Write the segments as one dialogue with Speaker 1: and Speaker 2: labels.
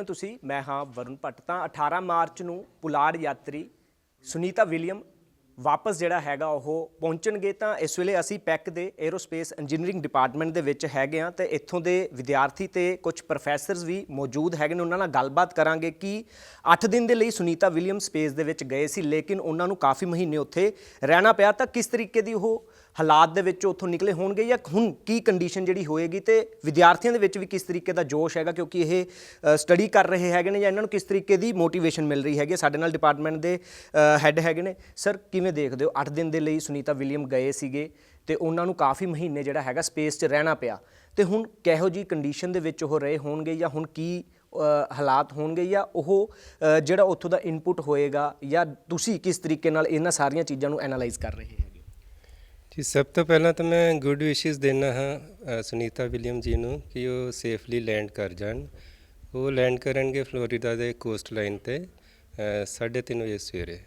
Speaker 1: ਰਹੇ ਹੋ ਤੁਸੀਂ? ਮੈਂ ਹਾਂ ਵਰੁਣ ਭੱਟ। ਤਾਂ 18 ਮਾਰਚ ਨੂੰ ਪੁਲਾੜ ਯਾਤਰੀ ਸੁਨੀਤਾ ਵਿਲੀਅਮ ਵਾਪਸ ਜਿਹੜਾ ਹੈਗਾ ਉਹ ਪਹੁੰਚਣਗੇ ਤਾਂ ਇਸ ਵੇਲੇ ਅਸੀਂ ਪੈਕ ਦੇ 에ਅਰੋਸਪੇਸ ਇੰਜੀਨੀਅਰਿੰਗ ਡਿਪਾਰਟਮੈਂਟ ਦੇ ਵਿੱਚ ਹੈਗੇ ਆ ਤੇ ਇੱਥੋਂ ਦੇ ਵਿਦਿਆਰਥੀ ਤੇ ਕੁਝ ਪ੍ਰੋਫੈਸਰਸ ਵੀ ਮੌਜੂਦ ਹੈਗੇ ਨੇ। ਉਹਨਾਂ ਨਾਲ ਗੱਲਬਾਤ ਕਰਾਂਗੇ ਕਿ 8 ਦਿਨ ਦੇ ਲਈ ਸੁਨੀਤਾ ਵਿਲੀਅਮ ਸਪੇਸ ਦੇ ਵਿੱਚ ਗਏ ਸੀ, ਲੇਕਿਨ ਉਹਨਾਂ ਨੂੰ ਕਾਫੀ ਮਹੀਨੇ ਉੱਥੇ ਰਹਿਣਾ ਪਿਆ। ਤਾਂ ਕਿਸ ਤਰੀਕੇ ਦੀ ਉਹ ਹਾਲਾਤ ਦੇ ਵਿੱਚ ਉੱਥੋਂ ਨਿਕਲੇ ਹੋਣਗੇ ਜਾਂ ਹੁਣ ਕੀ ਕੰਡੀਸ਼ਨ ਜਿਹੜੀ ਹੋਏਗੀ ਤੇ ਵਿਦਿਆਰਥੀਆਂ ਦੇ ਵਿੱਚ ਵੀ ਕਿਸ ਤਰੀਕੇ ਦਾ ਜੋਸ਼ ਹੈਗਾ, ਕਿਉਂਕਿ ਇਹ ਸਟੱਡੀ ਕਰ ਰਹੇ ਹੈਗੇ ਨੇ ਜਾਂ ਇਹਨਾਂ ਨੂੰ ਕਿਸ ਤਰੀਕੇ ਦੀ ਮੋਟੀਵੇਸ਼ਨ ਮਿਲ ਰਹੀ ਹੈਗੀ ਸਾਡੇ ਨਾਲ ਡਿਪਾਰਟਮੈਂਟ ਦੇ ਹੈੱਡ ਹੈਗੇ ਨੇ। ਸਰ ਕਿਵੇਂ ਦੇਖਦੇ ਹੋ? 8 ਦਿਨ ਦੇ ਲਈ ਸੁਨੀਤਾ ਵਿਲੀਅਮ ਗਏ ਸੀਗੇ ਤੇ ਉਹਨਾਂ ਨੂੰ ਕਾਫੀ ਮਹੀਨੇ ਜਿਹੜਾ ਹੈਗਾ ਸਪੇਸ 'ਚ ਰਹਿਣਾ ਪਿਆ। ਤੇ ਹੁਣ ਕਿਹੋ ਜੀ ਕੰਡੀਸ਼ਨ ਦੇ ਵਿੱਚ ਉਹ ਰਹੇ ਹੋਣਗੇ ਜਾਂ ਹੁਣ ਕੀ ਹਾਲਾਤ ਹੋਣਗੇ ਜਾਂ ਉਹ ਜਿਹੜਾ ਉੱਥੋਂ ਦਾ ਇਨਪੁਟ ਹੋਏਗਾ ਜਾਂ ਤੁਸੀਂ ਕਿਸ ਤਰੀਕੇ ਨਾਲ ਇਹਨਾਂ ਸਾਰੀਆਂ ਚੀਜ਼ਾਂ ਨੂੰ ਐਨਾਲਾਈਜ਼ ਕਰ ਰਹੇ ਹੈਗੇ
Speaker 2: ਜੀ ਸਭ ਤੋਂ ਪਹਿਲਾਂ ਤਾਂ ਮੈਂ ਗੁੱਡ ਵਿਸ਼ੇਸ ਦੇਣਾ ਹਾਂ ਸੁਨੀਤਾ ਵਿਲੀਅਮ ਜੀ ਨੂੰ ਕਿ ਉਹ ਸੇਫਲੀ ਲੈਂਡ ਕਰ ਜਾਣ। ਉਹ ਲੈਂਡ ਕਰਨਗੇ ਫਲੋਰੀਡਾ ਦੇ ਕੋਸਟ ਲਾਈਨ ਤੇ 3:30 ਵਜੇ ਸਵੇਰੇ।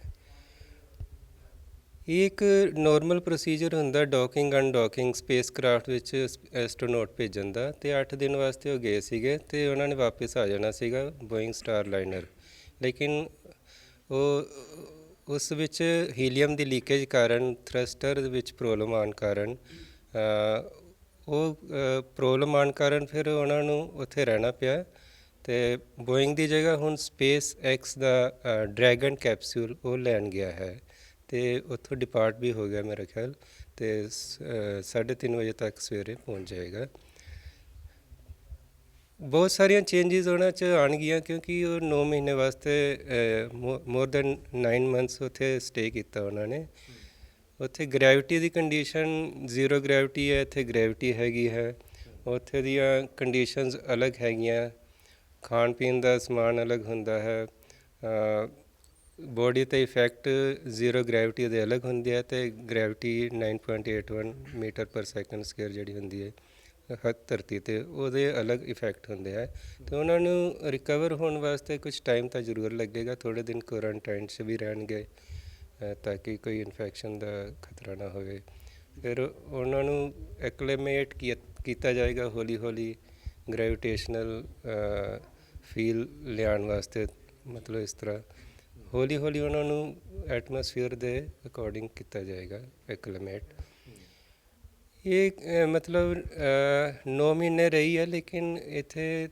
Speaker 2: ਇਹ ਇੱਕ ਨਾਰਮਲ ਪ੍ਰੋਸੀਜਰ ਹੁੰਦਾ ਡੌਕਿੰਗ ਸਪੇਸ ਸਪੇਸਕ੍ਰਾਫਟ ਵਿੱਚ ਐਸਟਰੋਨੌਟ ਭੇਜਣ ਦਾ। ਤੇ 8 ਦਿਨ ਵਾਸਤੇ ਉਹ ਗਏ ਸੀਗੇ ਤੇ ਉਹਨਾਂ ਨੇ ਵਾਪਸ ਆ ਜਾਣਾ ਸੀਗਾ ਬੋਇੰਗ ਸਟਾਰ ਲਾਈਨਰ ਲੇਕਿਨ ਉਹ ਉਸ ਵਿੱਚ ਹੀਲੀਅਮ ਦੀ ਲੀਕੇਜ ਕਾਰਨ, ਥਰਸਟਰ ਦੇ ਵਿੱਚ ਪ੍ਰੋਬਲਮ ਆਉਣ ਕਾਰਨ ਉਹ ਪ੍ਰੋਬਲਮ ਆਉਣ ਕਾਰਨ ਫਿਰ ਉਹਨਾਂ ਨੂੰ ਉੱਥੇ ਰਹਿਣਾ ਪਿਆ। ਤੇ ਬੋਇੰਗ ਦੀ ਜਗ੍ਹਾ ਹੁਣ ਸਪੇਸ ਐਕਸ ਦਾ ਡਰੈਗਨ ਕੈਪਸੂਲ ਉਹ ਲੈਣ ਗਿਆ ਹੈ। ਤੇ ਉੱਥੋਂ ਡਿਪਾਰਟ ਵੀ ਹੋ ਗਿਆ ਮੇਰਾ ਖਿਆਲ, ਤੇ 3:30 ਵਜੇ ਤੱਕ ਸਵੇਰੇ ਪਹੁੰਚ ਜਾਏਗਾ। ਬਹੁਤ ਸਾਰੀਆਂ ਚੇਂਜਸ ਉਹਨਾਂ ਚ ਆਣਗੀਆਂ ਕਿਉਂਕਿ ਉਹ 9 ਮਹੀਨੇ ਵਾਸਤੇ ਮੋਰ ਦੈਨ 9 ਮੰਥਸ ਉੱਥੇ ਸਟੇ ਕੀਤਾ ਉਹਨਾਂ ਨੇ। ਉੱਥੇ ਗ੍ਰੈਵਿਟੀ ਦੀ ਕੰਡੀਸ਼ਨ ਜ਼ੀਰੋ ਗ੍ਰੈਵਿਟੀ ਹੈ, ਇੱਥੇ ਗ੍ਰੈਵਿਟੀ ਹੈਗੀ ਹੈ। ਉੱਥੇ ਦੀਆਂ ਕੰਡੀਸ਼ਨਸ ਅਲੱਗ ਹੈਗੀਆਂ। ਖਾਣ ਪੀਣ ਦਾ ਸਮਾਨ ਅਲੱਗ ਹੁੰਦਾ ਹੈ। ਬੋਡੀ ਤੇ ਇਫੈਕਟ ਜ਼ੀਰੋ ਗ੍ਰੈਵਿਟੀ ਦੇ ਅਲੱਗ ਹੁੰਦੀ ਹੈ ਤੇ gravity 9.81 metre per second square ਜਿਹੜੀ ਹੁੰਦੀ ਹੈ। ਹੱਥ ਧਰਤੀ ਤੇ ਉਹਦੇ ਅਲੱਗ ਇਫੈਕਟ ਹੁੰਦੇ ਆ। ਤੇ ਉਹਨਾਂ ਨੂੰ ਰਿਕਵਰ ਹੋਣ ਵਾਸਤੇ ਕੁਝ ਟਾਈਮ ਤਾਂ ਜ਼ਰੂਰ ਲੱਗੇਗਾ। ਥੋੜੇ ਦਿਨ ਕੁਆਰੰਟਾਈਨ 'ਚ ਵੀ ਰਹਿਣਗੇ ਤਾਂ ਕਿ ਕੋਈ ਇਨਫੈਕਸ਼ਨ ਦਾ ਖਤਰਾ ਨਾ ਹੋਵੇ। ਫਿਰ ਉਹਨਾਂ ਨੂੰ ਐਕਲੇਮੇਟ ਕੀਤਾ ਜਾਏਗਾ ਹੌਲੀ ਹੌਲੀ ਗ੍ਰੈਵਿਟੇਸ਼ਨਲ ਫੀਲ ਲਿਆਉਣ ਵਾਸਤੇ, ਮਤਲਬ ਇਸ ਤਰ੍ਹਾਂ। ਹੌਲੀ ਹੌਲੀ ਉਹਨਾਂ ਨੂੰ ਐਟਮੋਸਫੀਅਰ ਦੇ ਅਕੋਰਡਿੰਗ ਕੀਤਾ ਜਾਏਗਾ ਐਕਲੇਮੇਟ ਇਹ ਅ, ਮਤਲਬ 9 ਮਹੀਨੇ ਰਹੀ ਹੈ ਲੇਕਿਨ ਇੱਥੇ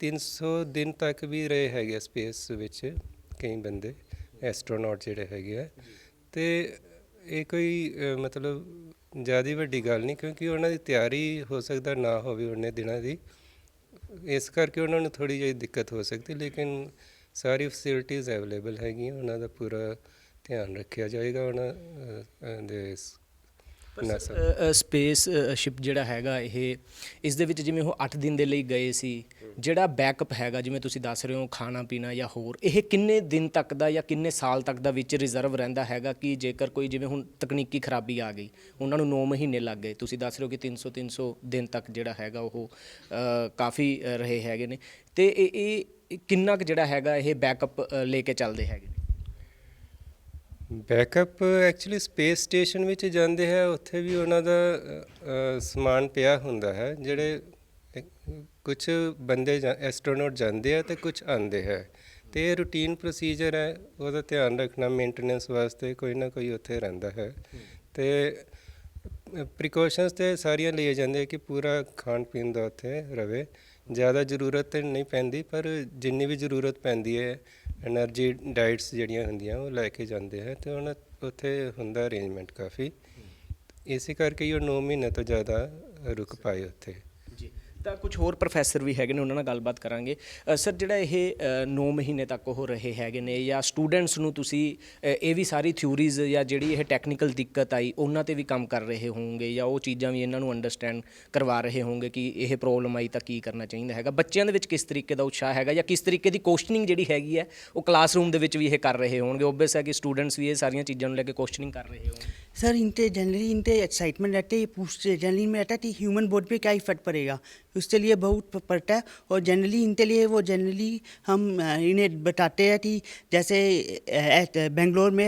Speaker 2: 300 ਦਿਨ ਤੱਕ ਵੀ ਰਹੇ ਹੈਗੇ ਸਪੇਸ ਵਿੱਚ ਕਈ ਬੰਦੇ ਐਸਟ੍ਰੋਨੌਟ ਜਿਹੜੇ ਹੈਗੇ ਆ। ਤੇ ਇਹ ਕੋਈ ਅ, ਮਤਲਬ ਜ਼ਿਆਦਾ ਵੱਡੀ ਗੱਲ ਨਹੀਂ ਕਿਉਂਕਿ ਉਹਨਾਂ ਦੀ ਤਿਆਰੀ ਹੋ ਸਕਦਾ ਨਾ ਹੋਵੇ ਉਹਨੇ ਦਿਨਾਂ ਦੀ। ਇਸ ਕਰਕੇ ਉਹਨਾਂ ਨੂੰ ਥੋੜੀ ਜਿਹੀ ਦਿੱਕਤ ਹੋ ਸਕਦੀ ਲੇਕਿਨ ਸਾਰੀ ਫੈਸਿਲਿਟੀਆਂ ਅਵੇਲੇਬਲ ਹੈਗੀਆਂ ਉਹਨਾਂ ਦਾ ਪੂਰਾ ਧਿਆਨ ਰੱਖਿਆ ਜਾਏਗਾ ਉਹਨਾਂ ਅ, ਅ, ਦੇ ਸ- NASA
Speaker 1: ਸਪੇਸ ਸ਼ਿਪ ਜਿਹੜਾ ਹੈਗਾ ਇਹ ਇਸ ਦੇ ਵਿੱਚ ਜਿਵੇਂ ਉਹ 8 ਦਿਨ ਦੇ ਲਈ ਗਏ ਸੀ ਜਿਹੜਾ ਬੈਕਅਪ ਹੈਗਾ ਜਿਵੇਂ ਤੁਸੀਂ ਦੱਸ ਰਹੇ ਹੋ ਖਾਣਾ ਪੀਣਾ ਜਾਂ ਹੋਰ ਇਹ ਕਿੰਨੇ ਦਿਨ ਤੱਕ ਦਾ ਜਾਂ ਕਿੰਨੇ ਸਾਲ ਤੱਕ ਦਾ ਵਿੱਚ ਰਿਜ਼ਰਵ ਰਹਿੰਦਾ ਹੈਗਾ ਕਿ ਜੇਕਰ ਕੋਈ ਜਿਵੇਂ ਹੁਣ ਤਕਨੀਕੀ ਖਰਾਬੀ ਆ ਗਈ ਉਹਨਾਂ ਨੂੰ 9 ਮਹੀਨੇ ਲੱਗ ਗਏ ਤੁਸੀਂ ਦੱਸ ਰਹੇ ਹੋ ਕਿ 300 300 ਦਿਨ ਤੱਕ ਜਿਹੜਾ ਹੈਗਾ ਉਹ ਕਾਫੀ ਰਹੇ ਹੈਗੇ ਨੇ ਤੇ ਇਹ ਕਿੰਨਾ ਕੁ ਜਿਹੜਾ ਹੈਗਾ ਇਹ ਬੈਕਅਪ ਲੈ ਕੇ ਚੱਲਦੇ ਹੈਗੇ
Speaker 2: ਬੈਕਅਪ ਐਕਚੁਅਲੀ ਸਪੇਸ ਸਟੇਸ਼ਨ ਵਿੱਚ ਜਾਂਦੇ ਹੈ ਉੱਥੇ ਵੀ ਉਹਨਾਂ ਦਾ ਅ, ਸਮਾਨ ਪਿਆ ਹੁੰਦਾ ਹੈ ਜਿਹੜੇ ਕੁਝ ਬੰਦੇ ਜਾਂ ਐਸਟ੍ਰੋਨੌਟ ਜਾਂਦੇ ਆ ਤੇ ਕੁਝ ਆਉਂਦੇ ਹੈ। ਤੇ ਇਹ ਰੂਟੀਨ ਪ੍ਰੋਸੀਜਰ ਹੈ ਉਹਦਾ ਧਿਆਨ ਰੱਖਣਾ ਮੇਨਟੇਨੈਂਸ ਵਾਸਤੇ ਕੋਈ ਨਾ ਕੋਈ ਉੱਥੇ ਰਹਿੰਦਾ ਹੈ। ਤੇ ਪ੍ਰੀਕਾਸ਼ਨਸ ਤੇ ਸਾਰੀਆਂ ਲਈਏ ਜਾਂਦੇ ਕਿ ਪੂਰਾ ਖਾਣ ਪੀਣ ਦਾ ਉੱਥੇ ਰਵੇ। ਜ਼ਿਆਦਾ ਜ਼ਰੂਰਤ ਤੇ ਨਹੀਂ ਪੈਂਦੀ ਪਰ ਜਿੰਨੀ ਵੀ ਜ਼ਰੂਰਤ ਪੈਂਦੀ ਹੈ ਐਨਰਜੀ ਡਾਈਟਸ ਜਿਹੜੀਆਂ ਹੁੰਦੀਆਂ ਉਹ ਲੈ ਕੇ ਜਾਂਦੇ ਹੈ ਤੇ ਉਹਨਾਂ ਉੱਥੇ ਹੁੰਦਾ ਅਰੇਂਜਮੈਂਟ ਕਾਫੀ। ਇਸੇ ਕਰਕੇ ਉਹ 9 ਮਹੀਨੇ ਤੋਂ ਜ਼ਿਆਦਾ ਰੁਕ ਪਾਏ ਉੱਥੇ।
Speaker 1: ਤਾਂ ਕੁਝ ਹੋਰ ਪ੍ਰੋਫੈਸਰ ਵੀ ਹੈਗੇ ਨੇ, ਉਹਨਾਂ ਨਾਲ ਗੱਲਬਾਤ ਕਰਾਂਗੇ। ਸਰ ਜਿਹੜਾ ਇਹ 9 ਮਹੀਨੇ ਤੱਕ ਉਹ ਰਹੇ ਹੈਗੇ ਨੇ, ਜਾਂ ਸਟੂਡੈਂਟਸ ਨੂੰ ਤੁਸੀਂ ਇਹ ਵੀ ਸਾਰੀ ਥਿਊਰੀਜ਼ ਜਾਂ ਜਿਹੜੀ ਇਹ ਟੈਕਨੀਕਲ ਦਿੱਕਤ ਆਈ, ਉਹਨਾਂ ਤੇ ਵੀ ਕੰਮ ਕਰ ਰਹੇ ਹੋਵੋਗੇ, ਜਾਂ ਉਹ ਚੀਜ਼ਾਂ ਵੀ ਇਹਨਾਂ ਨੂੰ ਅੰਡਰਸਟੈਂਡ ਕਰਵਾ ਰਹੇ ਹੋਵੋਗੇ ਕਿ ਇਹ ਪ੍ਰੋਬਲਮ ਆਈ ਤਾਂ ਕੀ ਕਰਨਾ ਚਾਹੀਦਾ ਹੈਗਾ? ਬੱਚਿਆਂ ਦੇ ਵਿੱਚ ਕਿਸ ਤਰੀਕੇ ਦਾ ਉਤਸ਼ਾਹ ਹੈਗਾ, ਜਾਂ ਕਿਸ ਤਰੀਕੇ ਦੀ ਕੁਐਸਚਨਿੰਗ ਜਿਹੜੀ ਹੈਗੀ ਹੈ, ਉਹ ਕਲਾਸਰੂਮ ਦੇ ਵਿੱਚ ਵੀ ਇਹ ਕਰ ਰਹੇ ਹੋਣਗੇ ਓਬਵੀਅਸ ਹੈ ਕਿ ਸਟੂਡੈਂਟਸ ਵੀ ਇਹ ਸਾਰੀਆਂ ਚੀਜ਼ਾਂ ਨੂੰ ਲੈ ਕੇ ਕੁਐਸਚਨਿੰਗ ਕਰ ਰਹੇ ਹੋਣਗੇ
Speaker 3: सर इनते जनरली इनते एक्साइटमेंट रहते ये पूछते जनरली में रहता है कि ह्यूमन बॉडी पे क्या इफ़ेक्ट पड़ेगा। उसके लिए बहुत पड़ता है और जनरली इनके लिए वो जनरली हम इन्हें बताते हैं कि जैसे बेंगलोर में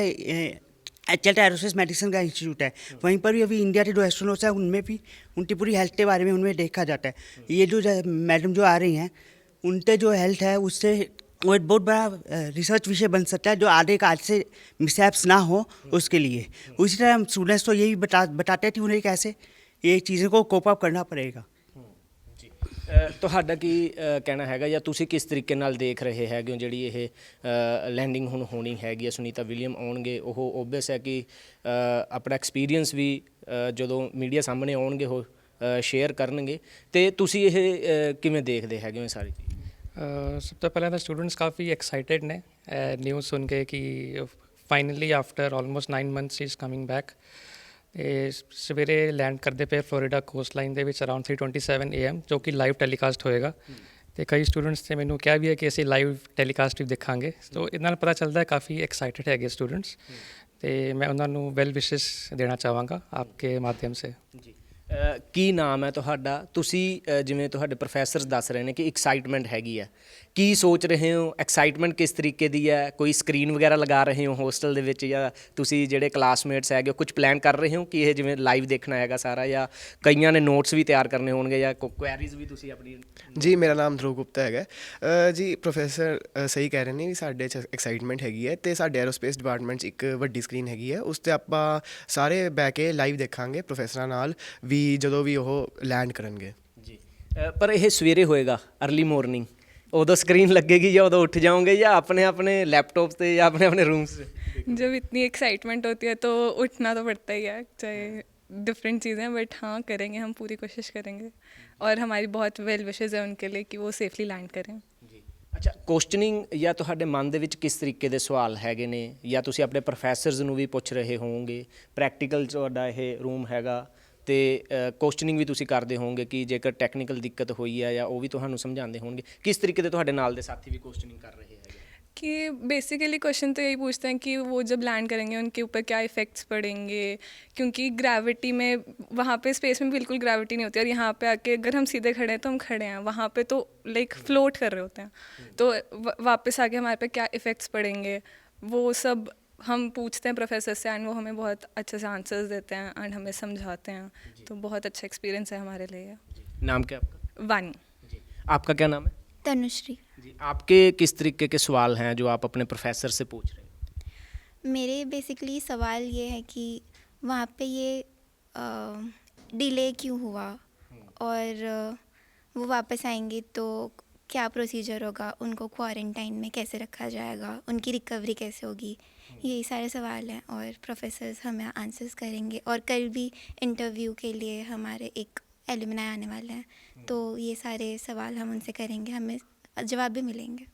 Speaker 3: एच एरोसिस मेडिसिन का इंस्टीट्यूट है। वहीं पर भी अभी इंडिया के जो एस्ट्रोनॉट्स हैं, उनमें भी, उनकी पूरी हेल्थ के बारे में उनमें देखा जाता है। ये जो मैडम जो आ रही हैं, उनके जो हेल्थ है, उससे वो एक बहुत बड़ा रिसर्च विषय बन सकता है जो आगे का आज से मिसहैप्स ना हो उसके लिए उसी तरह हम स्टूडेंट्स को यही बता बताते हैं कि उन्हें कैसे ये चीज़ों को कोप अप करना पड़ेगा
Speaker 1: ਅ, ਤੁਹਾਡਾ ਕੀ ਅ, ਕਹਿਣਾ ਹੈਗਾ ਜਾਂ ਤੁਸੀਂ ਕਿਸ ਤਰੀਕੇ ਨਾਲ ਦੇਖ ਰਹੇ ਹੈਗੇ ਹੋ ਜਿਹੜੀ ਇਹ ਲੈਂਡਿੰਗ ਹੁਣ ਹੋਣੀ ਹੈਗੀ ਹੈ ਸੁਨੀਤਾ ਵਿਲੀਅਮ ਆਉਣਗੇ ਉਹ ਓਬਵੀਅਸ ਹੈ ਕਿ ਅ, ਆਪਣਾ ਐਕਸਪੀਰੀਅੰਸ ਵੀ ਅ, ਜਦੋਂ ਮੀਡੀਆ ਸਾਹਮਣੇ ਆਉਣਗੇ ਉਹ ਸ਼ੇਅਰ ਕਰਨਗੇ ਤੇ ਤੁਸੀਂ ਇਹ ਅ, ਕਿਵੇਂ ਦੇਖਦੇ ਹੈਗੇ ਹੋ ਇਹ ਸਾਰੀ ਚੀਜ਼
Speaker 4: ਅਹ ਸਭ ਤੋਂ ਪਹਿਲਾਂ ਤਾਂ ਸਟੂਡੈਂਟਸ ਕਾਫੀ ਐਕਸਾਈਟਿਡ ਨੇ ਨਿਊਜ਼ ਸੁਣ ਕੇ ਕਿ finally after almost 9 months he is coming back ਤੇ ਸਵੇਰੇ ਲੈਂਡ ਕਰਦੇ ਪਏ ਫਲੋਰੀਡਾ ਕੋਸਟ ਲਾਈਨ ਦੇ ਵਿੱਚ ਅਰਾਊਂਡ 3:27 ਏਐਮ ਜੋ ਕਿ ਲਾਈਵ ਟੈਲੀਕਾਸਟ ਹੋਏਗਾ ਤੇ ਕਈ ਸਟੂਡੈਂਟਸ ਨੇ ਮੈਨੂੰ ਕਿਹਾ ਵੀ ਹੈ ਕਿ ਅਸੀਂ ਲਾਈਵ ਟੈਲੀਕਾਸਟ ਵੀ ਦੇਖਾਂਗੇ ਸੋ ਇਹਦੇ ਨਾਲ ਪਤਾ ਚੱਲਦਾ ਹੈ ਕਾਫੀ ਐਕਸਾਈਟਿਡ ਹੈਗੇ ਸਟੂਡੈਂਟਸ ਤੇ ਮੈਂ ਉਹਨਾਂ ਨੂੰ ਵੈਲ ਵਿਸ਼ੇਸ ਦੇਣਾ ਚਾਹਾਂਗਾ ਆਪਕੇ ਮਾਧਿਅਮ ਸੇ
Speaker 1: ਜੀ ਕੀ ਨਾਮ ਹੈ ਤੁਹਾਡਾ? ਤੁਸੀਂ ਅ, ਜਿਵੇਂ ਤੁਹਾਡੇ ਪ੍ਰੋਫੈਸਰਸ ਦੱਸ ਰਹੇ ਨੇ ਕਿ ਐਕਸਾਈਟਮੈਂਟ ਹੈਗੀ ਹੈ। ਕੀ ਸੋਚ ਰਹੇ ਹੋ? ਐਕਸਾਈਟਮੈਂਟ ਕਿਸ ਤਰੀਕੇ ਦੀ ਹੈ? ਕੋਈ ਸਕਰੀਨ ਵਗੈਰਾ ਲਗਾ ਰਹੇ ਹੋ ਹੋਸਟਲ ਦੇ ਵਿੱਚ ਜਾਂ ਤੁਸੀਂ ਜਿਹੜੇ ਕਲਾਸਮੇਟਸ ਹੈਗੇ ਕੁਝ ਪਲਾਨ ਕਰ ਰਹੇ ਹੋ ਕਿ ਇਹ ਜਿਵੇਂ ਲਾਈਵ ਦੇਖਣਾ ਹੈਗਾ ਸਾਰਾ ਜਾਂ ਕਈਆਂ ਨੇ ਨੋਟਸ ਵੀ ਤਿਆਰ ਕਰਨੇ ਹੋਣਗੇ ਜਾਂ ਕੁਐਰੀਜ਼ ਵੀ ਤੁਸੀਂ ਆਪਣੀ
Speaker 5: ਜੀ ਮੇਰਾ ਨਾਮ ਧਰੁਵ ਗੁਪਤਾ ਹੈਗਾ। ਅ, ਜੀ ਪ੍ਰੋਫੈਸਰ ਅ, ਸਹੀ ਕਹਿ ਰਹੇ ਨੇ ਵੀ ਸਾਡੇ ਚ ਐਕਸਾਈਟਮੈਂਟ ਹੈਗੀ ਹੈ ਤੇ ਸਾਡੇ ਐਰੋਸਪੇਸ ਡਿਪਾਰਟਮੈਂਟ 'ਚ ਇੱਕ ਵੱਡੀ ਸਕਰੀਨ ਹੈਗੀ ਹੈ। ਉਸ ਤੇ ਆਪਾਂ ਸਾਰੇ ਬਹਿ ਕੇ ਲਾਈਵ ਦੇਖਾਂਗੇ ਪ੍ਰੋਫੈਸਰਾਂ ਨਾਲ ਵੀ ਵੀ ਜਦੋਂ ਵੀ ਉਹ ਲੈਂਡ ਕਰਨਗੇ।
Speaker 1: ਜੀ। ਪਰ ਇਹ ਸਵੇਰੇ ਹੋਏਗਾ अर्ਲੀ ਮਾਰਨਿੰਗ ਉਦੋਂ ਸਕਰੀਨ ਲੱਗੇਗੀ ਜਾਂ ਉਦੋਂ ਉੱਠ ਜਾਓਗੇ ਜਾਂ ਆਪਣੇ ਆਪਣੇ ਲੈਪਟॉप ਤੇ ਜਾਂ ਆਪਣੇ ਆਪਣੇ ਰੂਮਸ ਤੇ?
Speaker 6: जब इतनी एक्साइटमेंट होती ਤਾਂ तो उठना तो पड़ता ही है चाहे डिफरेंट चीज़ें ਬਟ ਹਾਂ करेंगे ਹਮ ਪੂਰੀ ਕੋਸ਼ਿਸ਼ करेंगे। ਔਰ ਹਮਾਰੀ ਬਹੁਤ वेल विशेज़ है उनके लिए कि वो सेफली लैंड करें।
Speaker 1: ਜੀ ਅੱਛਾ ਕੁਐਸਚਨਿੰਗ ਜਾਂ ਤੁਹਾਡੇ ਮਨ ਦੇ ਵਿੱਚ ਕਿਸ ਤਰੀਕੇ ਦੇ ਸਵਾਲ ਹੈਗੇ ਨੇ ਜਾਂ ਤੁਸੀਂ ਆਪਣੇ ਪ੍ਰੋਫੈਸਰਸ ਨੂੰ ਵੀ ਪੁੱਛ ਰਹੇ ਹੋਵੋਗੇ ਪ੍ਰੈਕਟੀਕਲ ਤੁਹਾਡਾ ਇਹ ਰੂਮ ਹੈਗਾ ਤੇ ਕੁਐਸਚਨਿੰਗ ਵੀ ਤੁਸੀਂ ਕਰਦੇ ਹੋਵੋਗੇ ਕਿ ਜੇਕਰ ਟੈਕਨੀਕਲ ਦਿੱਕਤ ਹੋਈ ਹੈ ਜਾਂ ਉਹ ਵੀ ਤੁਹਾਨੂੰ ਸਮਝਾਉਂਦੇ ਹੋਣਗੇ ਕਿਸ ਤਰੀਕੇ ਦੇ ਤੁਹਾਡੇ ਨਾਲ ਦੇ ਸਾਥੀ ਵੀ ਕੁਐਸਚਨਿੰਗ ਕਰ ਰਹੇ ਹੈਗੇ
Speaker 6: कि बेसिकली क्वेश्चन तो यही पूछते हैं कि वो जब लैंड करेंगे उनके ऊपर क्या इफ़ेक्ट्स पड़ेंगे क्योंकि ग्रेविटी में वहाँ पे स्पेस में बिल्कुल ग्रेविटी नहीं होती और यहाँ पे आके अगर हम सीधे खड़े हैं तो हम खड़े हैं वहाँ पे तो लाइक फ्लोट कर रहे होते हैं तो व- वापस आके हमारे पे क्या इफ़ेक्ट्स पड़ेंगे वो सब हम पूछते हैं प्रोफेसर से एंड वो हमें बहुत अच्छे से आंसर्स देते हैं एंड हमें समझाते हैं। तो बहुत अच्छा एक्सपीरियंस है हमारे लिए।
Speaker 1: नाम क्या आपका?
Speaker 6: वानी।
Speaker 1: जी। आपका क्या नाम है?
Speaker 7: तनुश्री।
Speaker 1: जी। आपके किस तरीके के सवाल हैं जो आप अपने प्रोफेसर से पूछ रहे हैं?
Speaker 7: मेरे बेसिकली सवाल ये है कि वहाँ पे ये डिले क्यों हुआ? और वो वापस आएँगे तो क्या प्रोसीजर होगा? उनको क्वारंटाइन में कैसे रखा जाएगा? उनकी रिकवरी कैसे होगी? यही सारे सवाल हैं और प्रोफेसर्स हमें आंसर्स करेंगे और कल भी इंटरव्यू के लिए हमारे एक एलुमनाई आने वाले हैं तो ये सारे सवाल हम उनसे करेंगे हमें जवाब भी मिलेंगे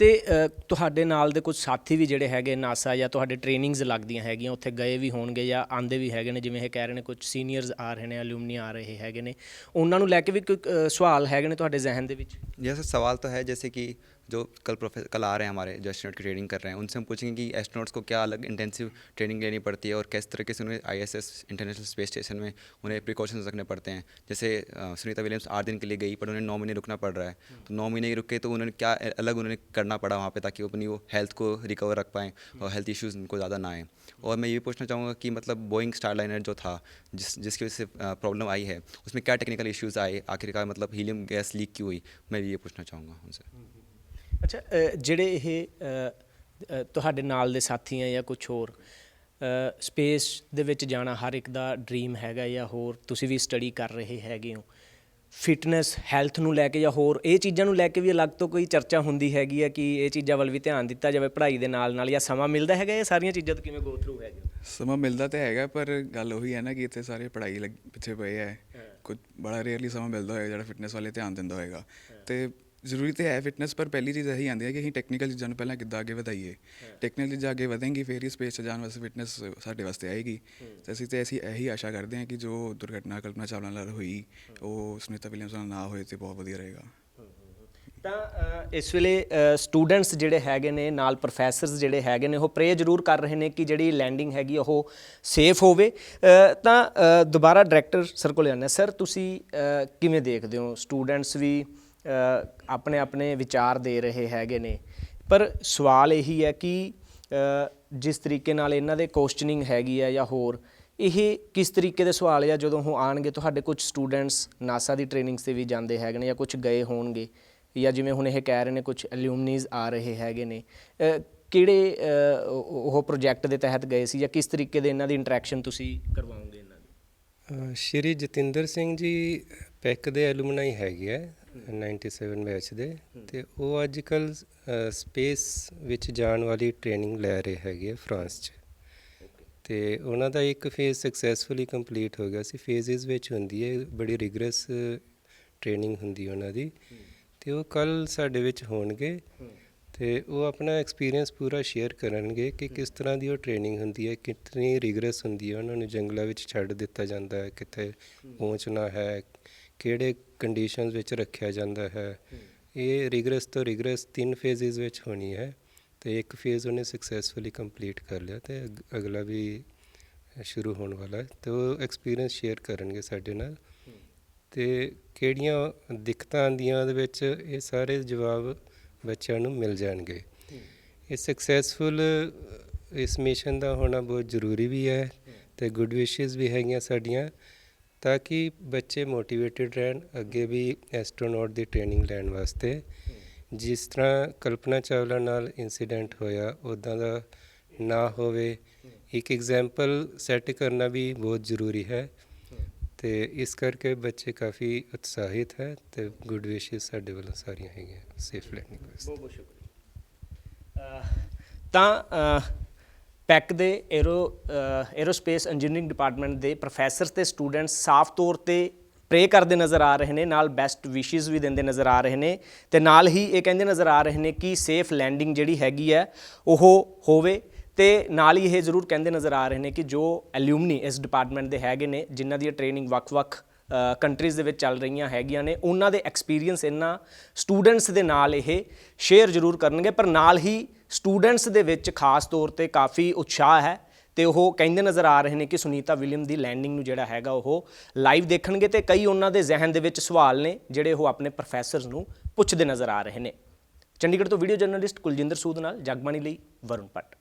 Speaker 1: ਤੇ ਅ, ਤੁਹਾਡੇ ਨਾਲ ਦੇ ਕੁਝ ਸਾਥੀ ਵੀ ਜਿਹੜੇ ਹੈਗੇ ਨਾਸਾ ਜਾਂ ਤੁਹਾਡੇ ਟ੍ਰੇਨਿੰਗਸ ਲੱਗਦੀਆਂ ਹੈਗੀਆਂ ਉੱਥੇ ਗਏ ਵੀ ਹੋਣਗੇ ਜਾਂ ਆਂਦੇ ਵੀ ਹੈਗੇ ਨੇ ਜਿਵੇਂ ਇਹ ਕਹਿ ਰਹੇ ਨੇ ਕੁਝ ਸੀਨੀਅਰਸ ਆ ਰਹੇ ਨੇ ਐਲੂਮਨੀ ਆ ਰਹੇ ਹੈਗੇ ਨੇ ਉਹਨਾਂ ਨੂੰ ਲੈ ਕੇ ਵੀ ਕੋਈ ਅ, ਸਵਾਲ ਹੈਗੇ ਨੇ ਤੁਹਾਡੇ ਜ਼ਿਹਨ ਦੇ ਵਿੱਚ
Speaker 8: जैसे सवाल तो है जैसे कि जो कल प्रोफेसर कल आ रहे हैं हमारे जो एस्ट्रोनॉट की ट्रेनिंग कर रहे हैं उनसे हम पूछेंगे कि एस्ट्रोनॉट्स को क्या अलग इंटेंसिव ट्रेनिंग लेनी पड़ती है और किस तरीके से उन्हें आईएसएस इंटरनेशनल स्पेस स्टेशन में उन्हें प्रिकॉशंस रखने पड़ते हैं। जैसे सुनीता विलियम्स आठ दिन के लिए गई पर उन्हें नौ महीने रुकना पड़ रहा है। तो नौ महीने रुके तो उन्होंने क्या अलग उन्होंने करना पड़ा वहाँ पर ताकि अपनी वो हेल्थ को रिकवर रख पाएँ और हेल्थ इश्यूज़ उनको ज़्यादा ना आएँ। और मैं ये पूछना चाहूँगा कि मतलब बोइंग स्टार लाइनर जो था जिस जिसकी वजह से प्रॉब्लम आई है उसमें क्या टेक्निकल इश्यूज़ आए? आखिरकार मतलब हीलियम गैस लीक क्यों हुई? मैं ये पूछना चाहूँगा उनसे।
Speaker 1: ਅੱਛਾ ਅ, ਜਿਹੜੇ ਇਹ ਅ, ਅ, ਤੁਹਾਡੇ ਨਾਲ ਦੇ ਸਾਥੀ ਆ ਜਾਂ ਕੁਝ ਹੋਰ ਸਪੇਸ ਦੇ ਵਿੱਚ ਜਾਣਾ ਹਰ ਇੱਕ ਦਾ ਡ੍ਰੀਮ ਹੈਗਾ ਜਾਂ ਹੋਰ ਤੁਸੀਂ ਵੀ ਸਟੱਡੀ ਕਰ ਰਹੇ ਹੈਗੇ ਹੋ। ਫਿਟਨੈਸ ਹੈਲਥ ਨੂੰ ਲੈ ਕੇ ਜਾਂ ਹੋਰ ਇਹ ਚੀਜ਼ਾਂ ਨੂੰ ਲੈ ਕੇ ਵੀ ਅਲੱਗ ਤੋਂ ਕੋਈ ਚਰਚਾ ਹੁੰਦੀ ਹੈਗੀ ਹੈ ਕਿ ਇਹ ਚੀਜ਼ਾਂ ਵੱਲ ਵੀ ਧਿਆਨ ਦਿੱਤਾ ਜਾਵੇ ਪੜ੍ਹਾਈ ਦੇ ਨਾਲ ਨਾਲ ਜਾਂ ਸਮਾਂ ਮਿਲਦਾ ਹੈਗਾ ਇਹ ਸਾਰੀਆਂ ਚੀਜ਼ਾਂ ਤੋਂ ਕਿਵੇਂ ਗੋ ਥਰੂ ਹੈਗੇ ਹੋ?
Speaker 9: ਸਮਾਂ ਮਿਲਦਾ ਤੇ ਹੈਗਾ ਪਰ ਗੱਲ ਉਹੀ ਹੈ ਨਾ ਕਿ ਇੱਥੇ ਸਾਰੇ ਪੜ੍ਹਾਈ ਲੱਗ ਪਿੱਛੇ ਪਏ ਹੈ। ਕੁਝ ਬੜਾ ਰੇਅਰਲੀ ਸਮਾਂ ਮਿਲਦਾ ਹੋਏਗਾ ਜਿਹੜਾ ਫਿਟਨੈਸ ਵਾਲੇ ਧਿਆਨ ਦਿੰਦਾ ਹੋਏਗਾ। ਤੇ ਜ਼ਰੂਰੀ ਤੇ ਹੈ ਫਿਟਨੈਸ ਪਰ ਪਹਿਲੀ ਚੀਜ਼ ਇਹੀ ਆਉਂਦੀ ਹੈ ਕਿ ਅਸੀਂ ਟੈਕਨੀਕਲ ਚੀਜ਼ਾਂ ਨੂੰ ਪਹਿਲਾਂ ਕਿੱਦਾਂ ਅੱਗੇ ਵਧਾਈਏ। ਟੈਕਨੀਕਲ ਚੀਜ਼ਾਂ ਅੱਗੇ ਵਧੇਂਗੀ ਫਿਰ ਹੀ ਸਪੇਸ 'ਚ ਜਾਣ ਵਾਸਤੇ ਫਿਟਨੈਸ ਸਾਡੇ ਵਾਸਤੇ ਆਏਗੀ। ਤੇ ਅਸੀਂ ਤੇ ਅਸੀਂ ਇਹੀ ਆਸ਼ਾ ਕਰਦੇ ਹਾਂ ਕਿ ਜੋ ਦੁਰਘਟਨਾ ਕਲਪਨਾ ਚਾਵਲਾ ਨਾਲ ਹੋਈ ਉਹ ਸੁਨੀਤਾ ਵਿਲੀਅਮਸ ਨਾਲ ਨਾ ਹੋਏ ਤੇ ਬਹੁਤ ਵਧੀਆ ਰਹੇਗਾ।
Speaker 1: ਤਾਂ ਇਸ ਵੇਲੇ ਸਟੂਡੈਂਟਸ ਜਿਹੜੇ ਹੈਗੇ ਨੇ ਨਾਲ ਪ੍ਰੋਫੈਸਰਸ ਜਿਹੜੇ ਹੈਗੇ ਨੇ ਉਹ ਪ੍ਰੇ ਜ਼ਰੂਰ ਕਰ ਰਹੇ ਨੇ ਕਿ ਜਿਹੜੀ ਲੈਂਡਿੰਗ ਹੈਗੀ ਉਹ ਸੇਫ ਹੋਵੇ। ਤਾਂ ਦੁਬਾਰਾ ਡਾਇਰੈਕਟਰ ਸਰ ਕੋਲ ਹਾਂ। ਸਰ ਤੁਸੀਂ ਕਿਵੇਂ ਦੇਖਦੇ ਹੋ? ਸਟੂਡੈਂਟਸ ਵੀ ਆਪਣੇ ਆਪਣੇ ਵਿਚਾਰ ਦੇ ਰਹੇ ਹੈਗੇ ਨੇ। ਪਰ ਸਵਾਲ ਇਹੀ ਹੈ ਕਿ ਜਿਸ ਤਰੀਕੇ ਨਾਲ ਇਹਨਾਂ ਦੇ ਕੁਐਸਚਨਿੰਗ ਹੈਗੀ ਹੈ ਜਾਂ ਹੋਰ, ਇਹ ਕਿਸ ਤਰੀਕੇ ਦੇ ਸਵਾਲ ਆ? ਜਦੋਂ ਉਹ ਆਣਗੇ ਤੁਹਾਡੇ ਕੁਝ ਸਟੂਡੈਂਟਸ ਨਾਸਾ ਦੀ ਟ੍ਰੇਨਿੰਗਸ ਤੇ ਵੀ ਜਾਂਦੇ ਹੈਗੇ ਨੇ ਜਾਂ ਕੁਝ ਗਏ ਹੋਣਗੇ, ਜਾਂ ਜਿਵੇਂ ਹੁਣ ਇਹ ਕਹਿ ਰਹੇ ਨੇ ਕੁਝ ਐਲੂਮਨੀਜ਼ ਆ ਰਹੇ ਹੈਗੇ ਨੇ। ਕਿਹੜੇ ਉਹ ਪ੍ਰੋਜੈਕਟ ਦੇ ਤਹਿਤ ਗਏ ਸੀ ਜਾਂ ਕਿਸ ਤਰੀਕੇ ਦੇ ਇਹਨਾਂ ਦੀ ਇੰਟਰੈਕਸ਼ਨ ਤੁਸੀਂ ਕਰਵਾਓਗੇ ਇਹਨਾਂ ਦੀ?
Speaker 2: ਸ਼੍ਰੀ ਜਤਿੰਦਰ ਸਿੰਘ ਜੀ ਪੈਕ ਦੇ ਐਲੂਮਨਾਈ ਹੈਗੇ ਆ। 97 ਬੈਚ ਦੇ ਤੇ ਉਹ ਅੱਜ ਕੱਲ ਸਪੇਸ ਵਿੱਚ ਜਾਣ ਵਾਲੀ ਟ੍ਰੇਨਿੰਗ ਲੈ ਰਹੇ ਹੈਗੇ ਆ ਫਰਾਂਸ 'ਚ। ਤੇ ਉਹਨਾਂ ਦਾ ਇੱਕ ਫੇਜ਼ ਸਕਸੈਸਫੁਲੀ ਕੰਪਲੀਟ ਹੋ ਗਿਆ ਸੀ। ਫੇਜ਼ਸ ਵਿੱਚ ਹੁੰਦੀ ਹੈ, ਬੜੀ ਰਿਗਰਸ ਟ੍ਰੇਨਿੰਗ ਹੁੰਦੀ ਉਹਨਾਂ ਦੀ। ਤੇ ਉਹ ਕੱਲ ਸਾਡੇ ਵਿੱਚ ਹੋਣਗੇ। ਤੇ ਉਹ ਆਪਣਾ ਐਕਸਪੀਰੀਅੰਸ ਪੂਰਾ ਸ਼ੇਅਰ ਕਰਨਗੇ ਕਿ ਕਿਸ ਤਰ੍ਹਾਂ ਦੀ ਉਹ ਟ੍ਰੇਨਿੰਗ ਹੁੰਦੀ ਹੈ ਕਿੰਨੀ ਰਿਗਰਸ ਹੁੰਦੀ ਹੈ। ਉਹਨਾਂ ਨੂੰ ਜੰਗਲਾਂ ਵਿੱਚ ਛੱਡ ਦਿੱਤਾ ਜਾਂਦਾ ਹੈ, ਕਿੱਥੇ ਪਹੁੰਚਣਾ ਹੈ, ਕਿਹੜੇ ਕੰਡੀਸ਼ਨਸ ਵਿੱਚ ਰੱਖਿਆ ਜਾਂਦਾ ਹੈ। ਇਹ ਰਿਗਰਸ ਤੋਂ ਰਿਗਰਸ ਤਿੰਨ ਫੇਜ਼ਸ ਵਿੱਚ ਹੋਣੀ ਹੈ ਤੇ ਇੱਕ ਫੇਜ਼ ਉਹਨੇ ਸਕਸੈਸਫੁਲੀ ਕੰਪਲੀਟ ਕਰ ਲਿਆ ਤੇ ਅਗ- ਅਗਲਾ ਵੀ ਸ਼ੁਰੂ ਹੋਣ ਵਾਲਾ ਹੈ ਤੇ ਉਹ ਐਕਸਪੀਰੀਅੰਸ ਸ਼ੇਅਰ ਕਰਨਗੇ ਸਾਡੇ ਨਾਲ। ਤੇ ਕਿਹੜੀਆਂ ਦਿੱਕਤਾਂ ਆਉਂਦੀਆਂ ਉਹਦੇ ਵਿੱਚ ਇਹ ਸਾਰੇ ਜਵਾਬ ਬੱਚਿਆਂ ਨੂੰ ਮਿਲ ਜਾਣਗੇ। ਇਹ ਸਕਸੈਸਫੁਲ ਇਸ ਮਿਸ਼ਨ ਦਾ ਹੋਣਾ ਬਹੁਤ ਜ਼ਰੂਰੀ ਵੀ ਹੈ ਤੇ ਗੁੱਡ ਵਿਸ਼ੇਸ ਵੀ ਹੈਗੀਆਂ ਸਾਡੀਆਂ। ਤਾਂ ਕਿ ਬੱਚੇ ਮੋਟੀਵੇਟਿਡ ਰਹਿਣ, ਅੱਗੇ ਵੀ ਐਸਟ੍ਰੋਨੌਟ ਦੀ ਟ੍ਰੇਨਿੰਗ ਲੈਣ ਵਾਸਤੇ। ਜਿਸ ਤਰ੍ਹਾਂ ਕਲਪਨਾ ਚਾਵਲਾ ਨਾਲ ਇਨਸੀਡੈਂਟ ਹੋਇਆ ਉਦਾਂ ਦਾ ਨਾ ਹੋਵੇ। ਇੱਕ ਐਗਜ਼ਾਮਪਲ ਸੈੱਟ ਕਰਨਾ ਵੀ ਬਹੁਤ ਜ਼ਰੂਰੀ ਹੈ। ਤੇ ਇਸ ਕਰਕੇ ਬੱਚੇ ਕਾਫੀ ਉਤਸ਼ਾਹਿਤ ਹੈ ਤੇ ਗੁੱਡ ਵਿਸ਼ੇਸ ਸਾਡੇ ਵੱਲੋਂ ਸਾਰੀਆਂ ਹੈਗੀਆਂ। ਸੇਫ ਲੈਂਡਿੰਗ ਵਾਸਤੇ।
Speaker 1: ਬਹੁਤ ਬਹੁਤ ਸ਼ੁਕਰੀਆ ਤਾਂ ਪੈਕ ਦੇ 에ਰੋ 에ਰੋਸਪੇਸ ਇੰਜੀਨੀਅਰਿੰਗ ਡਿਪਾਰਟਮੈਂਟ ਦੇ ਪ੍ਰੋਫੈਸਰ ਤੇ ਸਟੂਡੈਂਟਸ ਸਾਫ਼ ਤੌਰ ਤੇ ਪ੍ਰੇ ਕਰਦੇ ਨਜ਼ਰ ਆ ਰਹੇ ਨੇ, ਨਾਲ ਬੈਸਟ ਵਿਸ਼ੇਸ ਵੀ ਦਿੰਦੇ ਨਜ਼ਰ ਆ ਰਹੇ ਨੇ ਤੇ ਨਾਲ ਹੀ ਇਹ ਕਹਿੰਦੇ ਨਜ਼ਰ ਆ ਰਹੇ ਨੇ ਕਿ ਸੇਫ ਲੈਂਡਿੰਗ ਜਿਹੜੀ ਹੈਗੀ ਹੈ, ਉਹ ਹੋਵੇ ਤੇ ਨਾਲ ਹੀ ਇਹ ਜ਼ਰੂਰ ਕਹਿੰਦੇ ਨਜ਼ਰ ਆ ਰਹੇ ਨੇ ਕਿ ਜੋ ਐਲੂਮਨੀ ਇਸ ਡਿਪਾਰਟਮੈਂਟ ਦੇ ਹੈਗੇ ਨੇ, ਜਿਨ੍ਹਾਂ ਦੀ ਟ੍ਰੇਨਿੰਗ ਵੱਖ-ਵੱਖ ਕੰਟਰੀਜ਼ ਦੇ ਵਿੱਚ ਚੱਲ ਰਹੀਆਂ ਹੈਗੀਆਂ ਨੇ। ਉਹਨਾਂ ਦੇ ਐਕਸਪੀਰੀਅੰਸ ਇਹਨਾਂ ਸਟੂਡੈਂਟਸ ਦੇ ਨਾਲ ਇਹ ਸ਼ੇਅਰ ਜ਼ਰੂਰ ਕਰਨਗੇ। ਪਰ ਨਾਲ ਹੀ ਸਟੂਡੈਂਟਸ ਦੇ ਵਿੱਚ ਖਾਸ ਤੌਰ ਤੇ ਕਾਫੀ ਉਤਸ਼ਾਹ ਹੈ ਤੇ ਉਹ ਕਹਿੰਦੇ ਨਜ਼ਰ ਆ ਰਹੇ ਨੇ ਕਿ ਸੁਨੀਤਾ ਵਿਲੀਅਮ ਦੀ ਲੈਂਡਿੰਗ ਨੂੰ ਜਿਹੜਾ ਹੈਗਾ ਉਹ ਲਾਈਵ ਦੇਖਣਗੇ ਤੇ ਕਈ ਉਹਨਾਂ ਦੇ ਜ਼ਿਹਨ ਦੇ ਵਿੱਚ ਸਵਾਲ ਨੇ, ਜਿਹੜੇ ਉਹ ਆਪਣੇ ਪ੍ਰੋਫੈਸਰਸ ਨੂੰ ਪੁੱਛਦੇ ਨਜ਼ਰ ਆ ਰਹੇ ਨੇ। ਚੰਡੀਗੜ੍ਹ ਤੋਂ ਵੀਡੀਓ ਜਰਨਲਿਸਟ ਕੁਲਜਿੰਦਰ ਸੂਦ ਨਾਲ ਜਗਬਾਣੀ ਲਈ ਵਰੁਣ ਭੱਟ।